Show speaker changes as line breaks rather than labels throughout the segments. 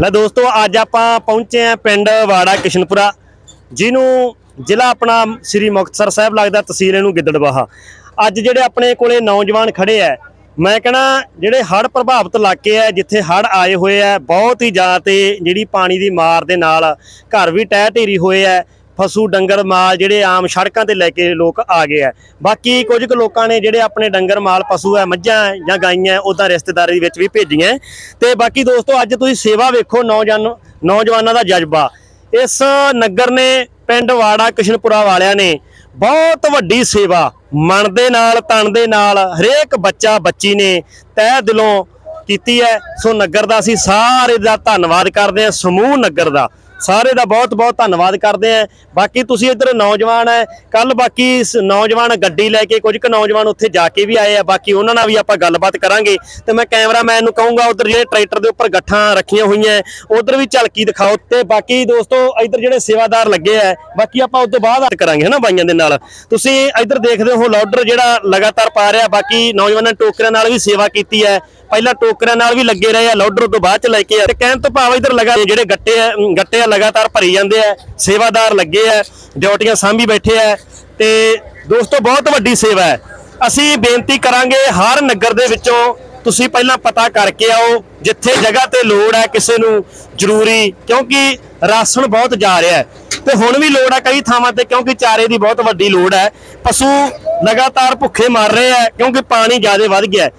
ਲੈ ਦੋਸਤੋ, ਅੱਜ ਆਪਾਂ ਪਹੁੰਚੇ ਆ ਪਿੰਡ ਵਾੜਾ ਕਿਸ਼ਨਪੁਰਾ, ਜਿਹਨੂੰ ਜ਼ਿਲ੍ਹਾ ਆਪਣਾ ਸ੍ਰੀ ਮੁਕਤਸਰ ਸਾਹਿਬ ਲੱਗਦਾ ਤਹਿਸੀਲ ਇਹਨੂੰ ਗਿੱਦੜਬਾਹਾ। ਅੱਜ ਜਿਹੜੇ ਆਪਣੇ ਕੋਲੇ ਨੌਜਵਾਨ ਖੜੇ ਆ, ਮੈਂ ਕਹਣਾ ਜਿਹੜੇ ਹੜ੍ਹ ਪ੍ਰਭਾਵਿਤ ਇਲਾਕੇ ਆ, ਜਿੱਥੇ ਹੜ੍ਹ ਆਏ ਹੋਏ ਆ, ਬਹੁਤ ਹੀ ਜ਼ਿਆਦਾ ਤੇ ਜਿਹੜੀ ਪਾਣੀ ਦੀ ਮਾਰ ਦੇ ਨਾਲ ਘਰ ਵੀ ਟਹਿ ਢੇਰੀ ਹੋਏ ਆ ਪਸ਼ੂ ਡੰਗਰ ਮਾਲ ਜਿਹੜੇ ਆਮ ਸੜਕਾਂ ਤੇ ਲੈ ਕੇ ਲੋਕ ਆ ਗਏ ਆ। ਬਾਕੀ ਕੁਝ ਕੁ ਲੋਕਾਂ ਨੇ ਜਿਹੜੇ ਆਪਣੇ ਡੰਗਰ ਮਾਲ, ਪਸ਼ੂ ਆ ਮੱਝਾਂ ਜਾਂ ਗਾਈਆਂ ਉਦਾਂ ਰਿਸ਼ਤੇਦਾਰੀ ਵਿੱਚ ਵੀ ਭੇਜੀਆਂ ਤੇ ਬਾਕੀ ਦੋਸਤੋ, ਅੱਜ ਤੁਸੀਂ ਸੇਵਾ ਵੇਖੋ ਨੌਜਵਾਨ ਨੌਜਵਾਨਾਂ ਦਾ ਜਜ਼ਬਾ। ਇਸ ਨਗਰ ਨੇ, ਪਿੰਡ ਵਾੜਾ, ਕਿਸ਼ਨਪੁਰਾ ਵਾਲਿਆਂ ਨੇ ਬਹੁਤ ਵੱਡੀ ਸੇਵਾ। ਮਨ ਦੇ ਨਾਲ ਤਨ ਦੇ ਨਾਲ ਹਰੇਕ ਬੱਚਾ, ਬੱਚੀ ਨੇ ਤਹਿ ਦਿਲੋਂ ਕੀਤੀ ਹੈ। ਸੋ ਨਗਰ ਦਾ ਅਸੀਂ ਸਾਰੇ ਦਾ ਧੰਨਵਾਦ ਕਰਦੇ ਹਾਂ, ਸਮੂਹ ਨਗਰ ਦਾ। ਸਾਰੇ ਦਾ ਬਹੁਤ ਬਹੁਤ ਧੰਨਵਾਦ ਕਰਦੇ ਆ ਬਾਕੀ ਤੁਸੀਂ ਇੱਧਰ ਨੌਜਵਾਨ ਹੈ, ਕੱਲ ਬਾਕੀ ਸ- ਨੌਜਵਾਨ ਗੱਡੀ ਲੈ ਕੇ ਕੁਝ ਕੁ ਨੌਜਵਾਨ ਉੱਥੇ ਜਾ ਕੇ ਵੀ ਆਏ ਆ, ਬਾਕੀ ਉਹਨਾਂ ਨਾਲ ਵੀ ਆਪਾਂ ਗੱਲਬਾਤ ਕਰਾਂਗੇ। ਤੇ ਮੈਂ ਕੈਮਰਾਮੈਨ ਨੂੰ ਕਹੂੰਗਾ, ਉਧਰ ਜਿਹੜੇ ਟਰੈਕਟਰ ਦੇ ਉੱਪਰ ਗੱਠਾਂ ਰੱਖੀਆਂ ਹੋਈਆਂ, ਉਧਰ ਵੀ ਝਲਕੀ ਦਿਖਾਓ। ਤੇ ਬਾਕੀ ਦੋਸਤੋ, ਇੱਧਰ ਜਿਹੜੇ ਸੇਵਾਦਾਰ ਲੱਗੇ ਆ, ਬਾਕੀ ਆਪਾਂ ਉਸ ਤੋਂ ਬਾਅਦ ਹੱਟ ਕਰਾਂਗੇ, ਹਨਾ ਬਾਈਆਂ ਦੇ ਨਾਲ। ਤੁਸੀਂ ਇੱਧਰ ਦੇਖਦੇ ਹੋ, ਲੋਡਰ ਜਿਹੜਾ ਲਗਾਤਾਰ ਪਾ ਰਿਹਾ, ਬਾਕੀ ਨੌਜਵਾਨਾਂ ਨੇ ਟੋਕਰਿਆਂ ਨਾਲ ਵੀ ਸੇਵਾ ਕੀਤੀ ਹੈ। ਪਹਿਲਾਂ ਟੋਕਰਿਆਂ ਨਾਲ ਵੀ ਲੱਗੇ ਰਹੇ ਆ ਲੋਡਰ ਤੋਂ ਬਾਅਦ ਚ ਲੈ ਕੇ ਆ। ਤੇ ਕਹਿਣ ਤੋਂ ਭਾਵ ਇਧਰ ਲਗਾ ਜਿਹੜੇ ਗੱਟੇ ਆ ਗੱਟੇ ਆ ਲਗਾਤਾਰ ਭਰੀ ਜਾਂਦੇ ਆ, ਸੇਵਾਦਾਰ ਲੱਗੇ ਆ, ਡਿਊਟੀਆਂ ਸਾਂਭੀ ਬੈਠੇ ਆ। ਤੇ ਦੋਸਤੋ, ਬਹੁਤ ਵੱਡੀ ਸੇਵਾ ਹੈ। ਅਸੀਂ ਬੇਨਤੀ ਕਰਾਂਗੇ ਹਰ ਨਗਰ ਦੇ ਵਿੱਚੋਂ ਤੁਸੀਂ ਪਹਿਲਾਂ ਪਤਾ ਕਰਕੇ ਆਓ, ਜਿੱਥੇ ਜਗ੍ਹਾ ਤੇ ਲੋੜ ਹੈ ਕਿਸੇ ਨੂੰ ਜ਼ਰੂਰੀ, ਕਿਉਂਕਿ ਰਾਸ਼ਨ ਬਹੁਤ ਜਾ ਰਿਹਾ ਹੈ। ਤੇ ਹੁਣ ਵੀ ਲੋੜ ਹੈ ਕਈ ਥਾਵਾਂ ਤੇ, ਕਿਉਂਕਿ ਚਾਰੇ ਦੀ ਬਹੁਤ ਵੱਡੀ ਲੋੜ ਹੈ। ਪਸ਼ੂ ਲਗਾਤਾਰ ਭੁੱਖੇ ਮਰ ਰਹੇ ਆ, ਕਿਉਂਕਿ ਪਾਣੀ ਜ਼ਿਆਦਾ ਵੱਧ ਗਿਆ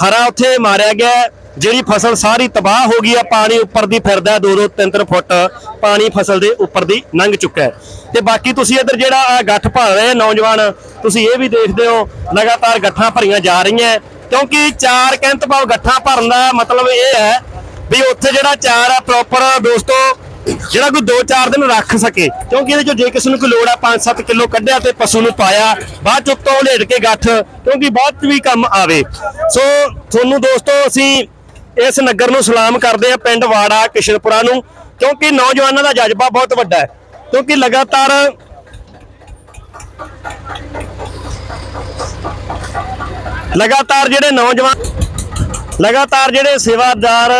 ਹਰਾ ਉੱਥੇ ਮਾਰਿਆ ਗਿਆ ਜਿਹੜੀ ਫਸਲ ਸਾਰੀ ਤਬਾਹ ਹੋ ਗਈ ਆ ਪਾਣੀ ਉੱਪਰ ਦੀ ਫਿਰਦਾ 2-2 3-3 ਫੁੱਟ ਪਾਣੀ ਫਸਲ ਦੇ ਉੱਪਰ ਦੀ ਲੰਘ ਚੁੱਕਾ ਹੈ। ਤੇ ਬਾਕੀ ਤੁਸੀਂ ਇੱਧਰ ਜਿਹੜਾ ਆ ਗੱਠ ਭਰ ਰਹੇ ਨੌਜਵਾਨ, ਤੁਸੀਂ ਇਹ ਵੀ ਦੇਖਦੇ ਹੋ, ਲਗਾਤਾਰ ਗੱਠਾਂ ਭਰੀਆਂ ਜਾ ਰਹੀਆਂ ਕਿਉਂਕਿ ਚਾਰ ਕਹਿੰਤ ਭਾਵ ਗੱਠਾਂ ਭਰਨ ਦਾ ਮਤਲਬ ਇਹ ਹੈ ਵੀ ਉੱਥੇ ਜਿਹੜਾ ਚਾਰ ਆ ਪ੍ਰੋਪਰ ਦੋਸਤੋ ਜਿਹੜਾ ਕੋਈ 2-4 ਦਿਨ ਰੱਖ ਸਕੇ, ਕਿਉਂਕਿ ਇਹਦੇ ਚੋਂ ਜੇ ਕਿਸੇ ਨੂੰ ਕੋਈ ਲੋੜ ਆ 5-7 ਕਿਲੋ ਕੱਢਿਆ ਤੇ ਪਸ਼ੂ ਨੂੰ ਪਾਇਆ, ਬਾਅਦ ਚ ਉੱਤੋਂ ਕੇ ਗੱਠ, ਕਿਉਂਕਿ ਬਾਅਦ ਚ ਵੀ ਕੰਮ ਆਵੇ। ਸੋ ਤੁਹਾਨੂੰ ਦੋਸਤੋ, ਅਸੀਂ ਇਸ ਨਗਰ ਨੂੰ ਸਲਾਮ ਕਰਦੇ ਆ ਪਿੰਡ ਵਾੜਾ, ਕਿਸ਼ਨਪੁਰਾ ਨੂੰ, ਕਿਉਂਕਿ ਨੌਜਵਾਨਾਂ ਦਾ ਜਜ਼ਬਾ ਬਹੁਤ ਵੱਡਾ ਹੈ। ਕਿਉਂਕਿ ਲਗਾਤਾਰ ਲਗਾਤਾਰ ਜਿਹੜੇ ਨੌਜਵਾਨ ਲਗਾਤਾਰ ਜਿਹੜੇ ਸੇਵਾਦਾਰ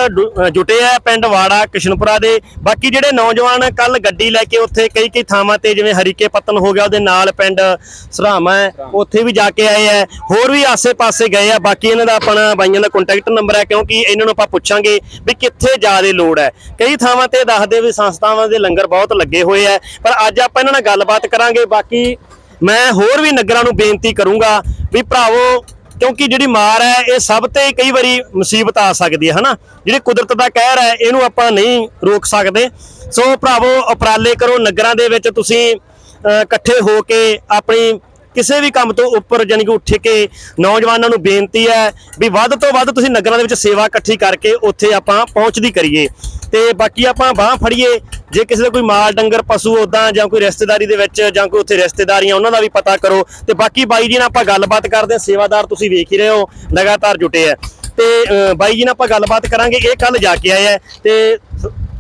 ਜੁਟੇ ਆ ਪਿੰਡ ਵਾੜਾ ਕਿਸ਼ਨਪੁਰਾ ਦੇ ਬਾਕੀ ਜਿਹੜੇ ਨੌਜਵਾਨ ਕੱਲ ਗੱਡੀ ਲੈ ਕੇ ਉੱਥੇ ਕਈ ਕਈ ਥਾਵਾਂ ਤੇ ਜਿਵੇਂ ਹਰੀਕੇ ਪੱਤਨ ਹੋ ਗਿਆ ਉਹਦੇ ਨਾਲ ਪਿੰਡ ਸਰਾਮਾ ਉੱਥੇ ਵੀ ਜਾ ਕੇ ਆਏ ਆ। ਹੋਰ ਵੀ ਆਸੇ-ਪਾਸੇ ਗਏ ਆ ਬਾਕੀ ਇਹਨਾਂ ਦਾ ਆਪਣਾ ਬਾਈਆਂ ਦਾ ਕੰਟੈਕਟ ਨੰਬਰ ਹੈ ਕਿਉਂਕਿ ਇਹਨਾਂ ਨੂੰ ਆਪਾਂ ਪੁੱਛਾਂਗੇ ਵੀ ਕਿੱਥੇ ਜ਼ਿਆਦਾ ਲੋੜ ਹੈ। ਕਈ ਥਾਵਾਂ ਤੇ ਦੱਸਦੇ ਵੀ ਸੰਸਥਾਵਾਂ ਦੇ ਲੰਗਰ ਬਹੁਤ ਲੱਗੇ ਹੋਏ ਆ ਪਰ ਅੱਜ ਆਪਾਂ ਇਹਨਾਂ ਨਾਲ ਗੱਲਬਾਤ ਕਰਾਂਗੇ। ਬਾਕੀ ਮੈਂ ਹੋਰ ਵੀ ਨਗਰਾਂ ਨੂੰ ਬੇਨਤੀ ਕਰੂੰਗਾ ਵੀ ਭਰਾਵੋ ਕਿਉਂਕਿ ਜਿਹੜੀ ਮਾਰ ਹੈ, ਇਹ ਸਭ ਤੇ ਕਈ ਵਾਰੀ ਮੁਸੀਬਤ ਆ ਸਕਦੀ ਹੈ, ਹਨਾ? ਜਿਹੜੀ ਕੁਦਰਤ ਦਾ ਕਹਿਰ ਹੈ, ਇਹਨੂੰ ਆਪਾਂ ਨਹੀਂ ਰੋਕ ਸਕਦੇ। ਸੋ ਭਰਾਵੋ, ਉਪਰਾਲੇ ਕਰੋ, ਨਗਰਾਂ ਦੇ ਵਿੱਚ ਤੁਸੀਂ ਇਕੱਠੇ ਹੋ ਕੇ ਆਪਣੀ ਕਿਸੇ ਵੀ ਕੰਮ ਤੋਂ ਉੱਪਰ ਜਾਨੀ ਕਿ ਉੱਠ ਕੇ ਨੌਜਵਾਨਾਂ ਨੂੰ ਬੇਨਤੀ ਹੈ ਵੀ ਵੱਧ ਤੋਂ ਵੱਧ ਤੁਸੀਂ ਨਗਰਾਂ ਦੇ ਵਿੱਚ ਸੇਵਾ ਇਕੱਠੀ ਕਰਕੇ ਉੱਥੇ ਆਪਾਂ ਪਹੁੰਚਦੀ ਕਰੀਏ। ਤੇ ਬਾਕੀ ਆਪਾਂ ਬਾਹ ਫੜੀਏ ਜੇ ਕਿਸੇ ਦਾ ਕੋਈ ਮਾਲ ਡੰਗਰ ਪਸ਼ੂ ਉਦਾਂ ਜਾਂ ਕੋਈ ਰਿਸ਼ਤੇਦਾਰੀ ਦੇ ਵਿੱਚ ਜਾਂ ਕੋਈ ਉੱਥੇ ਰਿਸ਼ਤੇਦਾਰੀਆਂ ਉਹਨਾਂ ਦਾ ਵੀ ਪਤਾ ਕਰੋ। ਤੇ ਬਾਕੀ ਬਾਈ ਜੀ ਨਾਲ ਆਪਾਂ ਗੱਲਬਾਤ ਕਰਦੇ ਹਾਂ ਸੇਵਾਦਾਰ ਤੁਸੀਂ ਵੇਖ ਹੀ ਰਹੇ ਹੋ ਲਗਾਤਾਰ ਜੁਟੇ ਆ। ਤੇ ਬਾਈ ਜੀ ਨਾਲ ਆਪਾਂ ਗੱਲਬਾਤ ਕਰਾਂਗੇ ਇਹ ਕੱਲ ਜਾ ਕੇ ਆਏ ਆ। ਤੇ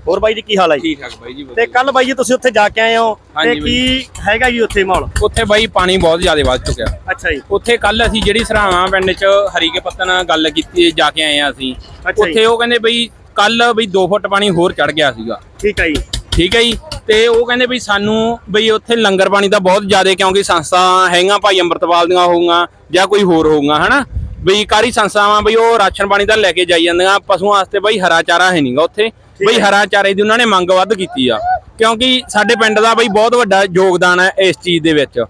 ਹੋਰ ਬਾਈ ਜੀ ਕੀ ਹਾਲ ਹੈ
ਠੀਕ ਠਾਕ ਬਾਈ ਜੀ
ਤੇ। ਕੱਲ ਬਾਈ ਜੀ ਤੁਸੀਂ ਉੱਥੇ ਜਾ ਕੇ ਆਏ ਹੋ ਤੇ ਕੀ ਹੈਗਾ ਜੀ ਉੱਥੇ ਮਾਹੌਲ?
ਉੱਥੇ ਬਾਈ ਪਾਣੀ ਬਹੁਤ ਜ਼ਿਆਦਾ ਵੱਧ ਚੁੱਕਿਆ।
ਅੱਛਾ ਜੀ।
ਉੱਥੇ ਕੱਲ ਅਸੀਂ ਜਿਹੜੀ ਸਰਾਵਾਂ ਪਿੰਡ ਚ ਹਰੀਕੇ ਪੱਤਨ ਨਾਲ ਗੱਲ ਕੀਤੀ ਜਾ ਕੇ ਆਏ ਆ ਅਸੀਂ। ਉੱਥੇ ਉਹ ਕਹਿੰਦੇ ਬਈ ਕੱਲ ਬਈ 2 ਫੁੱਟ ਪਾਣੀ ਹੋਰ ਚੜ ਗਿਆ ਸੀਗਾ।
ਠੀਕ ਹੈ ਜੀ।
ਠੀਕ ਹੈ ਜੀ? ਤੇ ਉਹ ਕਹਿੰਦੇ ਬਈ ਸਾਨੂੰ ਬਈ ਉੱਥੇ ਲੰਗਰ ਪਾਣੀ ਦਾ ਬਹੁਤ ਜ਼ਿਆਦਾ ਕਿਉਂਕਿ ਸੰਸਥਾ ਹੈਗਾ ਭਾਈ ਅੰਮ੍ਰਿਤਪਾਲ ਦੀਆਂ ਹੋਊਗਾ ਜਾਂ ਕੋਈ ਹੋਰ ਹੋਊਗਾ ਹਨਾ? ਬਈ ਕਾਰੀ ਸੰਸਥਾਵਾਂ ਬਈ ਉਹ ਰਾਸ਼ਨ ਪਾਣੀ ਦਾ ਲੈ ਕੇ ਜਾਈ ਜਾਂਦੀਆਂ ਪਸ਼ੂਆਂ ਵਾਸਤੇ ਬਈ ਹਰਾ ਚਾਰਾ ਹੈ ਨਹੀਂਗਾ ਉੱਥੇ। ਬਈ। ਹਰਾ ਚਾਰੇ ਦੀ ਉਹਨਾਂ ਨੇ ਮੰਗ ਵੱਧ ਕੀਤੀ ਆ। ਕਿਉਂਕਿ ਸਾਡੇ ਪਿੰਡ ਦਾ ਬਈ ਬਹੁਤ ਵੱਡਾ ਯੋਗਦਾਨ ਹੈ ਇਸ ਚੀਜ਼ ਦੇ ਵਿੱਚ।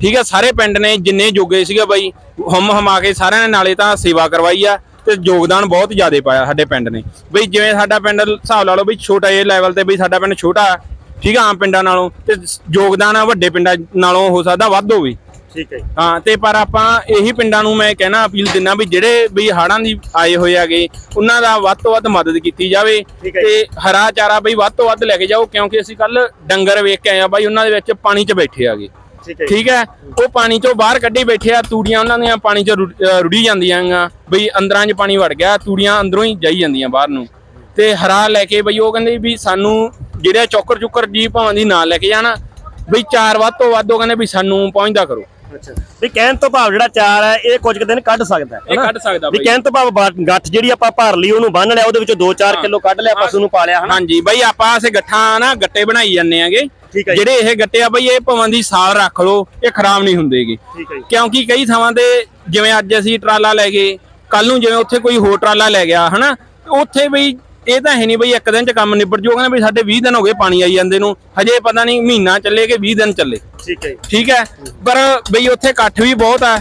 ਠੀਕ ਹੈ ਸਾਰੇ ਪਿੰਡ ਨੇ ਜਿੰਨੇ ਜੋਗੇ ਸੀਗੇ ਬਈ ਹਮ ਹਮਾ ਕੇ ਸਾਰਿਆਂ ਨੇ ਨਾਲੇ ਤਾਂ ਸੇਵਾ ਕਰਵਾਈ ਆ। ਤੇ ਯੋਗਦਾਨ ਬਹੁਤ ਜ਼ਿਆਦਾ ਪਾਇਆ ਸਾਡੇ ਪਿੰਡ ਨੇ। ਬਈ ਜਿਵੇਂ ਸਾਡਾ ਪਿੰਡ ਹਿਸਾਬ ਲਾ ਲਓ ਬਈ ਛੋਟਾ ਜਿਹੇ ਲੈਵਲ ਤੇ ਬਈ ਸਾਡਾ ਪਿੰਡ ਛੋਟਾ ਹੈ, ਠੀਕ ਆ ਆਮ ਪਿੰਡਾਂ ਨਾਲੋਂ ਤੇ ਯੋਗਦਾਨ ਆ ਵੱਡੇ ਪਿੰਡਾਂ ਨਾਲੋਂ ਹੋ ਸਕਦਾ ਵੱਧ ਹੋਵੇ।
ਠੀਕ ਹੈ
ਹਾਂ ਤੇ ਪਰ ਆਪਾਂ ਇਹੀ ਪਿੰਡਾਂ ਨੂੰ ਮੈਂ ਕਹਿਣਾ ਅਪੀਲ ਦਿੰਦਾ ਵੀ ਜਿਹੜੇ ਵੀ ਹਾੜਾਂ ਦੀ ਆਏ ਹੋਏ ਹੈਗੇ ਉਹਨਾਂ ਦਾ ਵੱਧ ਤੋਂ ਵੱਧ ਮਦਦ ਕੀਤੀ ਜਾਵੇ ਤੇ ਹਰਾ ਚਾਰਾ ਬਈ ਵੱਧ ਤੋਂ ਵੱਧ ਲੈ ਕੇ ਜਾਓ ਕਿਉਂਕਿ ਅਸੀਂ ਕੱਲ ਡੰਗਰ ਵੇਖ ਕੇ ਆਏ ਆ ਬਾਈ ਉਹਨਾਂ ਦੇ ਵਿੱਚ ਪਾਣੀ 'ਚ ਬੈਠੇ ਆਗੇ
ਠੀਕ ਹੈ?
ਉਹ ਪਾਣੀ ਚੋਂ ਬਾਹਰ ਕੱਢੀ ਬੈਠੇ ਆ ਤੂੜੀਆਂ ਉਹਨਾਂ ਦੀਆਂ ਪਾਣੀ 'ਚ ਰੁੜ- ਜਾਂਦੀਆਂ ਆਂ ਬਈ ਅੰਦਰਾਂ 'ਚ ਪਾਣੀ ਵੜ ਗਿਆ ਤੂੜੀਆਂ ਅੰਦਰੋਂ ਹੀ ਜਾਈ ਜਾਂਦੀਆਂ ਬਾਹਰ ਨੂੰ। ਤੇ ਹਰਾ ਲੈ ਕੇ ਬਈ ਉਹ ਕਹਿੰਦੇ ਵੀ ਸਾਨੂੰ ਜਿਹੜੇ ਚੌਕਰ ਚੁੱਕਰ ਜੀ ਭਾਵਾਂ ਦੀ ਨਾਲ ਲੈ ਕੇ ਜਾਣਾ। ਬਈ ਚਾਰ ਵੱਧ ਤੋਂ ਵੱਧ ਉਹ ਕਹਿੰਦੇ ਵੀ ਸਾਨੂੰ ਪਹੁੰਚਦਾ ਕਰੋ।
ਅੱਛਾ। ਵੀ ਕਹਿਣ ਤੋਂ ਭਾਵ ਜਿਹੜਾ ਚਾਰ ਹੈ ਇਹ ਕੁਝ ਕੁ ਦਿਨ ਕੱਢ ਸਕਦਾ ਹੈ
ਇਹ? ਕੱਢ ਸਕਦਾ
ਵੀ ਕਹਿਣ ਤੋਂ ਭਾਵ ਗੱਠ ਜਿਹੜੀ ਆਪਾਂ ਭਰ ਲਈ ਉਹਨੂੰ ਬੰਨ ਲਿਆ ਉਹਦੇ ਵਿੱਚੋਂ 2-4 ਕਿਲੋ ਕੱਢ ਲਿਆ ਪਸ਼ੂ ਨੂੰ ਪਾਲਿਆ ਹਨਾ?
ਹਾਂਜੀ। ਬਾਈ ਆਪਾਂ ਅਸੀਂ ਗੱਠਾਂ ਨਾ ਗੱਟੇ ਬਣਾਈ ਜਾਂਦੇ ਆਂਗੇ
ਠੀਕ ਹੈ ਜੀ।
ਜਿਹੜੇ ਇਹ ਗੱਟੇ ਆ ਬਾਈ ਇਹ ਭਵਨ ਦੀ ਸਾਲ ਰੱਖ ਲਓ ਇਹ ਖਰਾਬ ਨਹੀਂ ਹੁੰਦੇਗੇ।
ਠੀਕ ਹੈ ਜੀ।
ਕਿਉਂਕਿ ਕਈ ਥਾਵਾਂ ਤੇ ਜਿਵੇਂ ਅੱਜ ਅਸੀਂ ਟਰਾਲਾ ਲੈ ਗਏ ਕੱਲ ਨੂੰ ਜਿਵੇਂ ਉੱਥੇ ਕੋਈ ਹੋਰ ਟਰਾਲਾ ਲੈ ਗਿਆ ਹਨਾ? ਉੱਥੇ ਬਈ ਇਹ ਤਾਂ ਹੈ ਨਹੀਂ ਬਈ ਇੱਕ ਦਿਨ ਚ ਕੰਮ ਨਿਬੜ ਜਾਊਗਾ ਨਾ ਬਈ ਸਾਡੇ 20 ਦਿਨ ਹੋ ਗਏ ਪਾਣੀ ਆਈ ਜਾਂਦੇ ਨੂੰ। ਹਜੇ ਪਤਾ ਨਹੀਂ ਮਹੀਨਾ ਚੱਲੇ ਕਿ 20 ਦਿਨ ਚੱਲੇ।
ਠੀਕ ਹੈ ਜੀ।
ਠੀਕ ਹੈ? ਪਰ ਬਈ ਉੱਥੇ ਇਕੱਠ ਵੀ ਬਹੁਤ ਆ।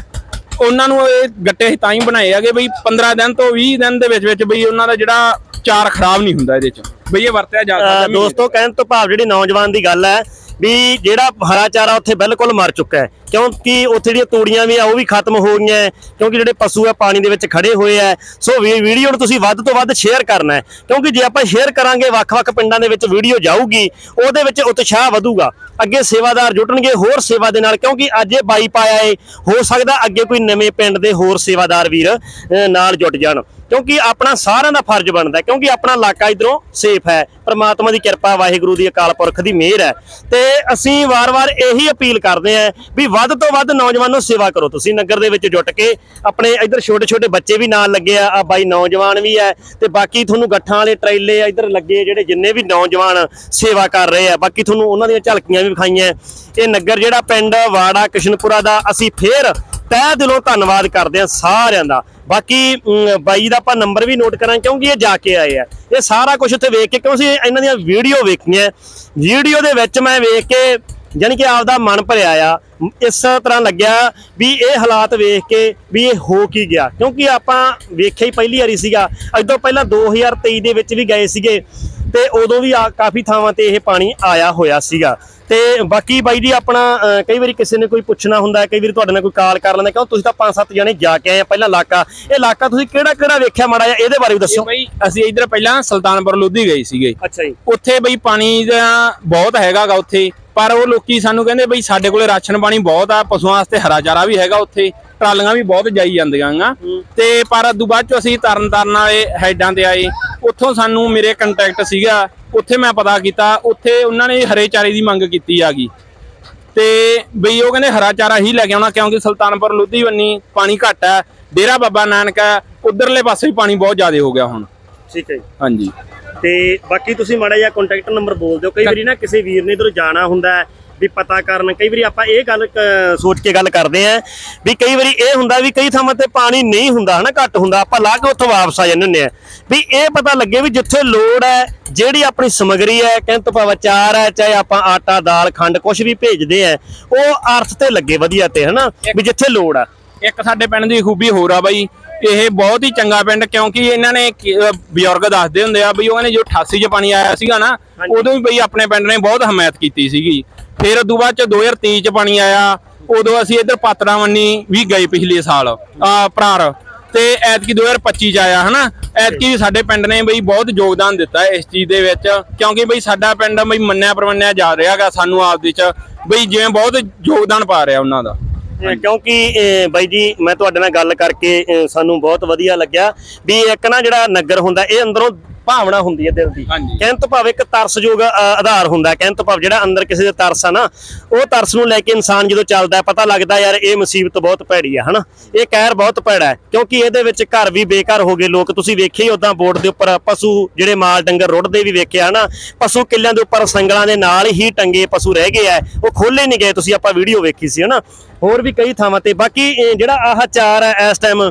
ਉਹਨਾਂ ਨੂੰ ਇਹ ਗੱਟੇ ਅਸੀਂ ਤਾਂ ਹੀ ਬਣਾਏ ਆਗੇ ਬਈ 15 ਦਿਨ ਤੋਂ 20 ਦਿਨ ਦੇ ਵਿੱਚ ਵਿੱਚ ਬਈ ਉਹਨਾਂ ਦਾ ਜਿਹੜਾ ਚਾਰ ਖਰਾਬ ਨਹੀਂ ਹੁੰਦਾ ਇਹਦੇ ਚ। ਬਈ ਇਹ ਵਰਤਿਆ ਜਾ ਸਕਦਾ
ਦੋਸਤੋ ਕਹਿਣ ਤੋਂ ਭਾਵ ਜਿਹੜੀ ਨੌਜਵਾਨ ਦੀ ਗੱਲ ਹੈ ਵੀ ਜਿਹੜਾ ਹਰਾ ਚਾਰਾ ਉੱਥੇ ਬਿਲਕੁਲ ਮਰ ਚੁੱਕਾ ਹੈ। ਕਿਉਂਕਿ ਉੱਥੇ ਜਿਹੜੀਆਂ ਤੂੜੀਆਂ ਵੀ ਆ ਉਹ ਵੀ ਖਤਮ ਹੋ ਗਈਆਂ ਕਿਉਂਕਿ ਜਿਹੜੇ ਪਸ਼ੂ ਆ ਪਾਣੀ ਦੇ ਵਿੱਚ ਖੜੇ ਹੋਏ ਆ। ਸੋ ਵੀ- ਵੀਡੀਓ ਨੂੰ ਤੁਸੀਂ ਵੱਧ ਤੋਂ ਵੱਧ ਸ਼ੇਅਰ ਕਰਨਾ ਹੈ। ਕਿਉਂਕਿ ਜੇ ਆਪਾਂ ਸ਼ੇਅਰ ਕਰਾਂਗੇ ਵੱਖ-ਵੱਖ ਪਿੰਡਾਂ ਦੇ ਵਿੱਚ ਵੀਡੀਓ ਜਾਊਗੀ ਉਹਦੇ ਵਿੱਚ ਉਤਸ਼ਾਹ ਵਧੂਗਾ। ਅੱਗੇ ਸੇਵਾਦਾਰ ਜੁਟਣਗੇ, ਹੋਰ ਸੇਵਾ ਦੇ ਨਾਲ, ਕਿਉਂਕਿ ਅੱਜ ਇਹ ਬਾਈ ਪਾਇਆ ਏ ਹੋ ਸਕਦਾ ਅੱਗੇ ਕੋਈ ਨਵੇਂ ਪਿੰਡ ਦੇ ਹੋਰ ਸੇਵਾਦਾਰ ਵੀਰ ਨਾਲ ਜੁਟ ਜਾਣ। ਕਿਉਂਕਿ ਆਪਣਾ ਸਾਰਿਆਂ ਦਾ ਫਰਜ਼ ਬਣਦਾ ਕਿਉਂਕਿ ਆਪਣਾ ਇਲਾਕਾ ਇਧਰੋਂ ਸੇਫ ਹੈ। ਪ੍ਰਮਾਤਮਾ ਦੀ ਕਿਰਪਾ, ਵਾਹਿਗੁਰੂ ਦੀ ਅਕਾਲ ਪੁਰਖ ਦੀ ਮਿਹਰ ਹੈ। ਤੇ ਅਸੀਂ ਵਾਰ-ਵਾਰ ਇਹੀ ਅਪੀਲ ਕਰਦੇ ਆਂ ਵੀ ਵੱਧ ਤੋਂ ਵੱਧ ਨੌਜਵਾਨੋ ਸੇਵਾ ਕਰੋ। ਤੁਸੀਂ ਨਗਰ ਦੇ ਵਿੱਚ ਜੁਟ ਕੇ ਆਪਣੇ ਇੱਧਰ ਛੋਟੇ-ਛੋਟੇ ਬੱਚੇ ਵੀ ਨਾਲ ਲੱਗੇ ਆ ਆ ਬਾਈ ਨੌਜਵਾਨ ਵੀ ਹੈ ਤੇ ਬਾਕੀ ਤੁਹਾਨੂੰ ਗੱਠਾਂ ਵਾਲੇ ਟਰੇਲੇ ਆ, ਇਧਰ ਲੱਗੇ ਜਿਹੜੇ ਜਿੰਨੇ ਵੀ ਨੌਜਵਾਨ ਸੇਵਾ ਕਰ ਰਹੇ ਆ, ਬਾਕੀ ਤੁਹਾਨੂੰ ਉਹਨਾਂ ਦੀਆਂ ਝਲਕੀਆਂ ਵੀ ਵਿਖਾਈਆਂ। ਇਹ ਨਗਰ ਜਿਹੜਾ ਪਿੰਡ ਵਾੜਾ, ਕਿਸ਼ਨਪੁਰਾ ਦਾ, ਅਸੀਂ ਫੇਰ ਤਹਿ ਦਿਲੋਂ ਧੰਨਵਾਦ ਕਰਦੇ ਹਾਂ ਸਾਰਿਆਂ ਦਾ। ਬਾਕੀ ਬਾਈ ਦਾ ਆਪਾਂ ਨੰਬਰ ਵੀ ਨੋਟ ਕਰਾਂ ਕਿਉਂਕਿ ਇਹ ਜਾ ਕੇ ਆਏ ਆ। ਇਹ ਸਾਰਾ ਕੁਝ ਉੱਥੇ ਵੇਖ ਕੇ ਕਿਉਂ ਅਸੀਂ ਇਹਨਾਂ ਦੀਆਂ ਵੀਡੀਓ ਵੇਖੀਆਂ ਵੀਡੀਓ ਦੇ ਵਿੱਚ ਮੈਂ ਵੇਖ ਕੇ ਜਾਣੀ ਕਿ ਆਪਦਾ ਮਨ ਭਰਿਆ ਆ। ਇਸ ਤਰ੍ਹਾਂ ਲੱਗਿਆ ਵੀ ਇਹ ਹਾਲਾਤ ਵੇਖ ਕੇ ਵੀ ਇਹ ਹੋ ਕੀ ਗਿਆ। ਕਿਉਂਕਿ ਆਪਾਂ ਵੇਖਿਆ ਹੀ ਪਹਿਲੀ ਵਾਰੀ ਸੀਗਾ। ਅੱਜ ਤੋਂ ਪਹਿਲਾਂ 2023 ਦੇ ਵਿੱਚ ਵੀ ਗਏ ਸੀਗੇ। ਤੇ ਉਦੋਂ ਵੀ ਆ ਕਾਫੀ ਥਾਵਾਂ ਤੇ ਇਹ ਪਾਣੀ ਆਇਆ ਹੋਇਆ ਸੀਗਾ। ਤੇ ਬਾਕੀ ਬਾਈ ਜੀ ਆਪਣਾ ਕਈ ਵਾਰੀ ਕਿਸੇ ਨੇ ਕੋਈ ਪੁੱਛਣਾ ਹੁੰਦਾ ਹੈ, ਕਈ ਵਾਰੀ ਤੁਹਾਡੇ ਨਾਲ ਕੋਈ ਕਾਲ ਕਰ ਲੈਂਦਾ ਕਿਉਂ ਤੁਸੀਂ ਤਾਂ ਪੰਜ ਸੱਤ ਜਣੇ ਜਾ ਕੇ ਆਏ ਆ ਪਹਿਲਾਂ ਇਲਾਕਾ। ਇਹ ਇਲਾਕਾ ਤੁਸੀਂ ਕਿਹੜਾ ਕਿਹੜਾ ਵੇਖਿਆ ਮਾੜਾ ਜਿਹਾ ਇਹਦੇ ਬਾਰੇ ਵੀ ਦੱਸੋ।
ਬਈ ਅਸੀਂ ਇਧਰ ਪਹਿਲਾਂ ਸੁਲਤਾਨਪੁਰ ਲੋਧੀ ਗਏ ਸੀਗੇ।
ਅੱਛਾ ਜੀ।
ਉੱਥੇ ਬਈ ਪਾਣੀ ਦਾ ਬਹੁਤ ਹੈਗਾਗਾ ਉੱਥੇ ਪਰ ਉਹ ਲੋਕੀ ਸਾਨੂੰ ਕਹਿੰਦੇ ਬਈ ਸਾਡੇ ਕੋਲੇ ਰਾਸ਼ਨ ਪਾਣੀ ਬਹੁਤ ਆ ਪਸ਼ੂਆਂ ਵਾਸਤੇ ਹਰਾ ਚਾਰਾ ਵੀ ਹੈਗਾ ਉੱਥੇ। ਟਰਾਲੀਆਂ ਵੀ ਬਹੁਤ ਜਾਈ ਜਾਂਦੀਆਂ ਗਾ। ਤੇ ਪਰ ਉਦੋਂ ਬਾਅਦ ਚ ਅਸੀਂ ਤਰਨ ਤਾਰਨ ਵਾਲੇ ਹੈਡਾਂ ਤੇ ਆਏ। ਉੱਥੋਂ ਸਾਨੂੰ ਮੇਰੇ ਕੰਟੈਕਟ ਸੀਗਾ। ਉੱਥੇ ਮੈਂ ਪਤਾ ਕੀਤਾ। ਉੱਥੇ ਉਹਨਾਂ ਨੇ ਹਰੇ ਚਾਰੇ ਦੀ ਮੰਗ ਕੀਤੀ ਆਗੀ ਤੇ ਬਈ ਉਹ ਕਹਿੰਦੇ ਹਰਾ ਚਾਰਾ ਹੀ ਲੈ ਕੇ ਆਉਣਾ ਕਿਉਂਕਿ ਸੁਲਤਾਨਪੁਰ ਲੋਧੀ ਬੰਨੀ ਪਾਣੀ ਘੱਟ ਹੈ ਡੇਰਾ ਬਾਬਾ ਨਾਨਕ ਹੈ ਉਧਰਲੇ ਪਾਸੇ ਵੀ ਪਾਣੀ ਬਹੁਤ ਜ਼ਿਆਦਾ ਹੋ ਗਿਆ ਹੁਣ।
ਠੀਕ ਹੈ
ਹਾਂਜੀ।
ਤੇ ਬਾਕੀ ਤੁਸੀਂ ਮਾੜਾ ਜਿਹਾ ਕੰਟੈਕਟ ਨੰਬਰ ਬੋਲ ਦਿਓ। ਕਈ ਵਾਰੀ ਨਾ ਕਿਸੇ ਵੀਰ ਨੇ ਇਧਰੋਂ ਜਾਣਾ ਹੁੰਦਾ ਵੀ ਪਤਾ ਕਰਨ। ਕਈ ਵਾਰੀ ਆਪਾਂ ਇਹ ਗੱਲ ਸੋਚ ਕੇ ਗੱਲ ਕਰਦੇ ਆਂ ਵੀ ਕਈ ਵਾਰੀ ਇਹ ਹੁੰਦਾ ਵੀ ਕਈ ਥਾਵਾਂ ਤੇ ਪਾਣੀ ਨਹੀਂ ਹੁੰਦਾ ਹਨਾ ਘੱਟ ਹੁੰਦਾ। ਆਪਾਂ ਲਾ ਕੇ ਉੱਥੋਂ ਵਾਪਸ ਆ ਜਾਂਦੇ ਹੁੰਦੇ ਆ ਵੀ ਇਹ ਪਤਾ ਲੱਗੇ ਵੀ ਜਿੱਥੇ ਲੋੜ ਹੈ ਜਿਹੜੀ ਆਪਣੀ ਸਮਗਰੀ ਹੈ ਕਹਿੰਤ ਭਾਵੇਂ ਚਾਰ ਹੈ ਚਾਹੇ ਆਪਾਂ ਆਟਾ ਦਾਲ ਖੰਡ ਕੁਝ ਵੀ ਭੇਜਦੇ ਆ ਉਹ ਅਰਥ ਤੇ ਲੱਗੇ ਵਧੀਆ ਤੇ ਹਨਾ ਵੀ ਜਿੱਥੇ ਲੋੜ ਆ।
ਇੱਕ ਸਾਡੇ ਪਿੰਡ ਦੀ ਖੂਬੀ ਹੋਰ ਆ ਬਾਈ। ਇਹ ਬਹੁਤ ਹੀ ਚੰਗਾ ਪਿੰਡ ਕਿਉਂਕਿ ਇਹਨਾਂ ਨੇ ਬਜ਼ੁਰਗ ਦੱਸਦੇ ਹੁੰਦੇ ਆ ਬਈ ਉਹ ਕਹਿੰਦੇ ਜੋ 88 ਚ ਪਾਣੀ ਆਇਆ ਸੀਗਾ ਨਾ। ਉਦੋਂ ਵੀ ਬਈ ਆਪਣੇ ਪਿੰਡ ਨੇ ਬਹੁਤ ਹਮਾਇਤ ਕੀਤੀ ਸੀਗੀ। ਫਿਰ ਉਦੋਂ ਬਾਅਦ ਚ 2023 ਚ ਪਾਣੀ ਆਇਆ, ਉਦੋਂ ਅਸੀਂ ਇੱਧਰ ਪਾਤੜਾ ਮੰਨੀ ਵੀ ਗਏ ਪਿਛਲੇ ਸਾਲ, ਆ ਭਰਾਰ, ਤੇ ਐਤਕੀ 2025 ਚ ਆਇਆ, ਹਨਾ? ਐਤਕੀ ਵੀ ਸਾਡੇ ਪਿੰਡ ਨੇ ਬਈ ਬਹੁਤ ਯੋਗਦਾਨ ਦਿੱਤਾ ਇਸ ਚੀਜ਼ ਦੇ ਵਿੱਚ, ਕਿਉਂਕਿ ਬਈ ਸਾਡਾ ਪਿੰਡ ਬਈ ਮੰਨਿਆ ਪਰਮੰਨਿਆ ਜਾ ਰਿਹਾਗਾ ਸਾਨੂੰ ਆਪ ਦੇ ਚ, ਬਈ ਜਿਵੇਂ ਬਹੁਤ ਯੋਗਦਾਨ ਪਾ ਰਿਹਾ ਉਹਨਾਂ ਦਾ।
ਕਿਉਂਕਿ ਬਾਈ ਜੀ, ਮੈਂ ਤੁਹਾਡੇ ਨਾਲ ਗੱਲ ਕਰਕੇ ਸਾਨੂੰ ਬਹੁਤ ਵਧੀਆ ਲੱਗਿਆ ਵੀ ਇੱਕ ਨਾ ਜਿਹੜਾ ਨਗਰ ਹੁੰਦਾ, ਇਹ ਅੰਦਰੋਂ ਭਾਵਨਾ ਹੁੰਦੀ ਹੈ ਦਿਲ ਦੀ। ਕਹਿਣ ਤੋਂ ਭਾਵ ਇੱਕ ਤਰਸਯੋਗ ਆਧਾਰ ਹੁੰਦਾ। ਕਹਿਣ ਤੋਂ ਭਾਵ ਜਿਹੜਾ ਅੰਦਰ ਕਿਸੇ ਦੇ ਤਰਸ ਆ ਨਾ ਉਹ ਤਰਸ ਨੂੰ ਲੈ ਕੇ ਇਨਸਾਨ ਜਦੋਂ ਚੱਲਦਾ ਪਤਾ ਲੱਗਦਾ ਯਾਰ ਇਹ ਮੁਸੀਬਤ ਬਹੁਤ ਭੈੜੀ ਆ ਹਨਾ? ਇਹ ਕਹਿਰ ਬਹੁਤ ਭੈੜਾ ਹੈ। ਕਿਉਂਕਿ ਇਹਦੇ ਵਿੱਚ ਘਰ ਵੀ ਬੇਘਰ ਹੋ ਗਏ ਲੋਕ। ਤੁਸੀਂ ਵੇਖੇ ਹੀ ਉਦਾਂ ਬੋਰਡ ਦੇ ਉੱਪਰ ਪਸ਼ੂ ਜਿਹੜੇ ਮਾਲ ਡੰਗਰ ਰੁੜਦੇ ਵੀ ਵੇਖਿਆ ਹਨਾ? ਪਸ਼ੂ ਕਿੱਲਿਆਂ ਦੇ ਉੱਪਰ ਸੰਗਲਾਂ ਦੇ ਨਾਲ ਹੀ ਟੰਗੇ ਪਸ਼ੂ ਰਹਿ ਗਏ ਆ। ਉਹ ਖੋਲੇ ਨਹੀਂ ਗਏ। ਤੁਸੀਂ ਆਪਾਂ ਵੀਡੀਓ ਵੇਖੀ ਸੀ ਹਨਾ? ਹੋਰ ਵੀ ਕਈ ਥਾਵਾਂ ਤੇ। ਬਾਕੀ ਜਿਹੜਾ ਆਹ ਚਾਰ ਹੈ ਇਸ ਟਾਈਮ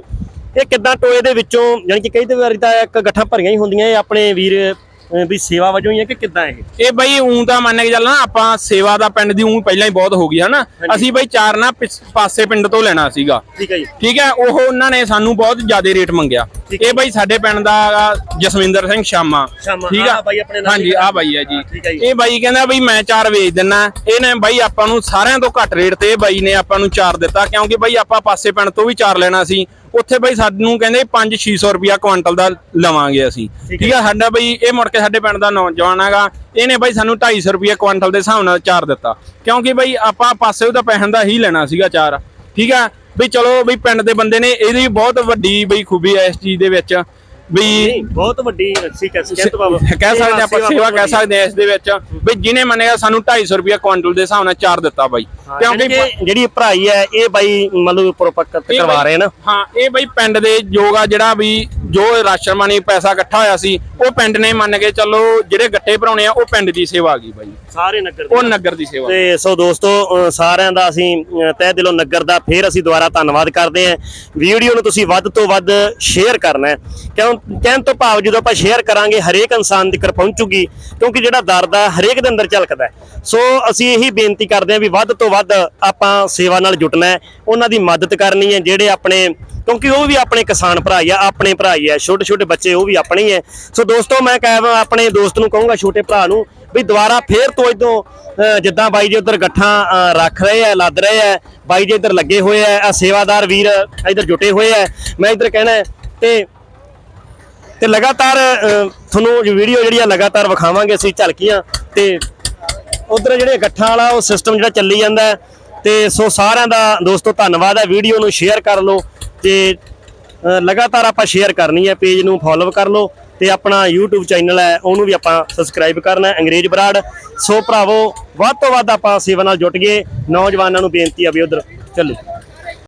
ਇਹ ਕਿੱਦਾਂ ਟੋਏ ਦੇ ਵਿੱਚੋਂ ਯਾਨੀ ਕਿ ਕਈ ਵਾਰੀ ਤਾਂ ਇੱਕ ਗੱਠਾਂ ਭਰੀਆਂ ਹੀ ਹੁੰਦੀਆਂ ਇਹ ਆਪਣੇ ਵੀਰ ਅਹ, ਵੀ ਸੇਵਾ ਵਜੋਂ ਹੀ ਹੈ ਕਿ ਕਿੱਦਾਂ ਇਹ?
ਇਹ ਬਈ ਉਂ ਤਾਂ ਮੰਨ ਕੇ ਚੱਲਣਾ ਆਪਾਂ ਸੇਵਾ ਦਾ ਪਿੰਡ ਦੀ ਉਂ ਪਹਿਲਾਂ ਹੀ ਬਹੁਤ ਹੋ ਗਈ ਹਨਾ? ਅਸੀਂ ਬਈ ਚਾਰ ਨਾ ਪਿਸ- ਪਾਸੇ ਪਿੰਡ ਤੋਂ ਲੈਣਾ ਸੀਗਾ।
ਠੀਕ ਹੈ ਜੀ।
ਠੀਕ ਹੈ ਉਹ ਉਹਨਾਂ ਨੇ ਸਾਨੂੰ ਬਹੁਤ ਜ਼ਿਆਦਾ ਰੇਟ ਮੰਗਿਆ।
ਠੀਕ
ਇਹ ਬਈ ਸਾਡੇ ਪਿੰਡ ਦਾ ਜਸਵਿੰਦਰ ਸਿੰਘ ਸ਼ਾਮਾ।
ਸ਼ਾਮਾ,
ਠੀਕ
ਆਹ ਬਾਈ ਆਪਣੇ ਨਾਲ
ਹਾਂਜੀ
ਹੀ
ਆ। ਬਾਈ ਹੈ ਜੀ।
ਠੀਕ ਹੈ ਜੀ।
ਇਹ ਬਾਈ ਕਹਿੰਦਾ ਬਈ ਮੈਂ ਚਾਰ ਵੇਚ ਦਿੰਨਾ। ਇਹਨੇ ਬਾਈ ਆਪਾਂ ਨੂੰ ਸਾਰਿਆਂ ਤੋਂ ਘੱਟ ਰੇਟ ਤੇ ਇਹ ਬਾਈ ਨੇ ਆਪਾਂ ਨੂੰ ਚਾਰ ਦਿੱਤਾ ਕਿਉਂਕਿ ਬਾਈ ਆਪਾਂ ਪਾਸੇ ਪਿੰਡ ਤੋਂ ਵੀ ਚਾਰ ਲੈਣਾ ਸੀ। ਉੱਥੇ ਬਾਈ ਸਾਨੂੰ ਕਹਿੰਦੇ 5-600 ਰੁਪਿਆ ਕੁਆਂਟਲ ਦਾ ਲਵਾਂਗੇ ਅਸੀਂ।
ਠੀਕ
ਆ ਸਾਡਾ ਬਈ ਇਹ ਮੁੜ ਕੇ ਸਾਡੇ ਪਿੰਡ ਦਾ ਨੌਜਵਾਨ ਹੈਗਾ ਇਹਨੇ ਬਾਈ ਸਾਨੂੰ 250 ਰੁਪਿਆ ਕੁਆਂਟਲ ਦੇ ਹਿਸਾਬ ਨਾਲ ਚਾਰ ਦਿੱਤਾ। ਕਿਉਂਕਿ ਬਈ ਆਪਾਂ ਪਾਸੇ ਉਹਦਾ ਪੈਸਿਆਂ ਦਾ ਹੀ ਲੈਣਾ ਸੀਗਾ ਚਾਰ। ਠੀਕ ਆ ਬਈ ਚਲੋ ਬਈ ਪਿੰਡ ਦੇ ਬੰਦੇ ਨੇ ਇਹਦੀ ਬਹੁਤ ਵੱਡੀ ਬਈ ਖੂਬੀ ਹੈ ਇਸ ਚੀਜ਼ ਦੇ ਵਿੱਚ। ਵੀ
ਬਹੁਤ ਵੱਡੀ ਸੀ ਕਹਿ ਕਹਿੰਦੇ ਬਾਬਾ।
ਕਹਿ ਸਕਦੇ ਆਪਾਂ ਸੇਵਾ ਕਹਿ ਸਕਦੇ ਆ ਇਸ ਦੇ ਵਿੱਚ। ਵੀ ਜਿਹਨੇ ਮੰਨੇਗਾ ਸਾਨੂੰ 250 ਰੁਪਏ ਕੁਆਂਟਲ ਦੇ ਹਿਸਾਬ ਨਾਲ ਚਾਰ ਦਿੱਤਾ ਬਾਈ।
ਕਿਉਂਕਿ ਜਿਹੜੀ ਭਰਾਈ ਹੈ ਇਹ ਬਾਈ ਮਤਲਬ ਪ੍ਰੋਪਕ
ਇਹ
ਕਰਵਾ ਰਹੇ ਨਾ।
ਹਾਂ ਇਹ ਬਈ ਪਿੰਡ ਦੇ ਆ ਜਿਹੜਾ ਵੀ ਜੋ ਰਾਸ਼ਨ ਮਾਨੀ ਪੈਸਾ ਇਕੱਠਾ ਹੋਇਆ ਸੀ ਉਹ ਪਿੰਡ ਨੇ ਮੰਨ ਕੇ ਚੱਲੋ ਜਿਹੜੇ ਗੱਟੇ ਭਰਾਉਣੇ ਆ ਉਹ ਪਿੰਡ ਦੀ ਸੇਵਾ ਆ ਗਈ ਬਾਈ।
ਸਾਰੇ ਨਗਰ
ਉਹ ਨਗਰ ਦੀ ਸੇਵਾ।
ਤੇ ਸੋ ਦੋਸਤੋ ਸਾਰਿਆਂ ਦਾ ਅਸੀਂ ਤਹਿ ਦਿਲੋਂ ਨਗਰ ਦਾ ਫੇਰ ਅਸੀਂ ਦੁਬਾਰਾ ਧੰਨਵਾਦ ਕਰਦੇ ਹਾਂ। ਵੀਡੀਓ ਨੂੰ ਤੁਸੀਂ ਵੱਧ ਤੋਂ ਵੱਧ ਸ਼ੇਅਰ ਕਰਨਾ ਹੈ। ਕਿਉਂ? ਕਹਿਣ ਤੋਂ ਭਾਵ ਜਦੋਂ ਆਪਾਂ ਸ਼ੇਅਰ ਕਰਾਂਗੇ, ਹਰੇਕ ਇਨਸਾਨ ਤੱਕ ਪਹੁੰਚੂਗੀ, ਕਿਉਂਕਿ ਜਿਹੜਾ ਦਰਦ ਆ ਹਰੇਕ ਦੇ ਅੰਦਰ ਝਲਕਦਾ ਸੋ ਅਸੀਂ ਇਹੀ ਬੇਨਤੀ ਕਰਦੇ ਹਾਂ ਵੀ ਵੱਧ ਤੋਂ ਵੱਧ ਆਪਾਂ ਸੇਵਾ ਨਾਲ ਜੁਟਣਾ ਹੈ, ਉਹਨਾਂ ਦੀ ਮਦਦ ਕਰਨੀ ਹੈ, ਜਿਹੜੇ ਆਪਣੇ ਕਿਉਂਕਿ ਉਹ ਵੀ ਆਪਣੇ ਕਿਸਾਨ ਭਰਾ ਹੀ ਆ, ਆਪਣੇ ਭਰਾ ਹੀ ਆ ਛੋਟੇ ਛੋਟੇ ਬੱਚੇ ਉਹ ਵੀ ਆਪਣੇ ਹੀ ਹੈ ਸੋ ਦੋਸਤੋ, ਮੈਂ ਕਹਿ ਆਪਣੇ ਦੋਸਤ ਨੂੰ ਕਹੂੰਗਾ, ਛੋਟੇ ਭਰਾ ਨੂੰ, ਵੀ ਦੁਬਾਰਾ ਫੇਰ ਤੋਂ ਇਦੋਂ ਜਿੱਦਾਂ ਬਾਈ ਜੀ ਉਧਰ ਗੱਠਾਂ ਰੱਖ ਰਹੇ ਆ, ਲੱਦ ਰਹੇ ਆ, ਬਾਈ ਜੀ ਇੱਧਰ ਲੱਗੇ ਹੋਏ ਆ ਸੇਵਾਦਾਰ ਵੀਰ ਇੱਧਰ ਜੁਟੇ ਹੋਏ ਆ। ਮੈਂ ਇੱਧਰ ਕਹਿਣਾ ਹੈ, ਤੇ ਤੇ ਲਗਾਤਾਰ ਤੁਹਾਨੂੰ ਵੀਡੀਓ ਜਿਹੜੀ ਆ ਲਗਾਤਾਰ ਵਿਖਾਵਾਂਗੇ ਅਸੀਂ ਝਲਕੀਆਂ ਤੇ ਉਧਰ ਜਿਹੜੇ ਇਕੱਠਾਂ ਵਾਲਾ ਉਹ ਸਿਸਟਮ ਜਿਹੜਾ ਚੱਲੀ ਜਾਂਦਾ ਹੈ। ਤੇ ਸੋ ਸਾਰਿਆਂ ਦਾ ਦੋਸਤੋ ਧੰਨਵਾਦ ਹੈ। ਵੀਡੀਓ ਨੂੰ ਸ਼ੇਅਰ ਕਰ ਲਓ ਤੇ ਲਗਾਤਾਰ ਆਪਾਂ ਸ਼ੇਅਰ ਕਰਨੀ ਹੈ ਪੇਜ ਨੂੰ ਫੋਲੋ ਕਰ ਲਓ ਤੇ ਆਪਣਾ YouTube ਚੈਨਲ ਹੈ, ਉਹਨੂੰ ਵੀ ਆਪਾਂ ਸਬਸਕ੍ਰਾਈਬ ਕਰਨਾ ਹੈ, ਅੰਗਰੇਜ਼ ਬਰਾੜ। ਸੋ ਭਰਾਵੋ, ਵੱਧ ਤੋਂ ਵੱਧ ਆਪਾਂ ਸੇਵਾ ਨਾਲ ਜੁਟ ਗਏ। ਨੌਜਵਾਨਾਂ ਨੂੰ ਬੇਨਤੀ ਆ ਵੀ ਉਧਰ ਚੱਲੋ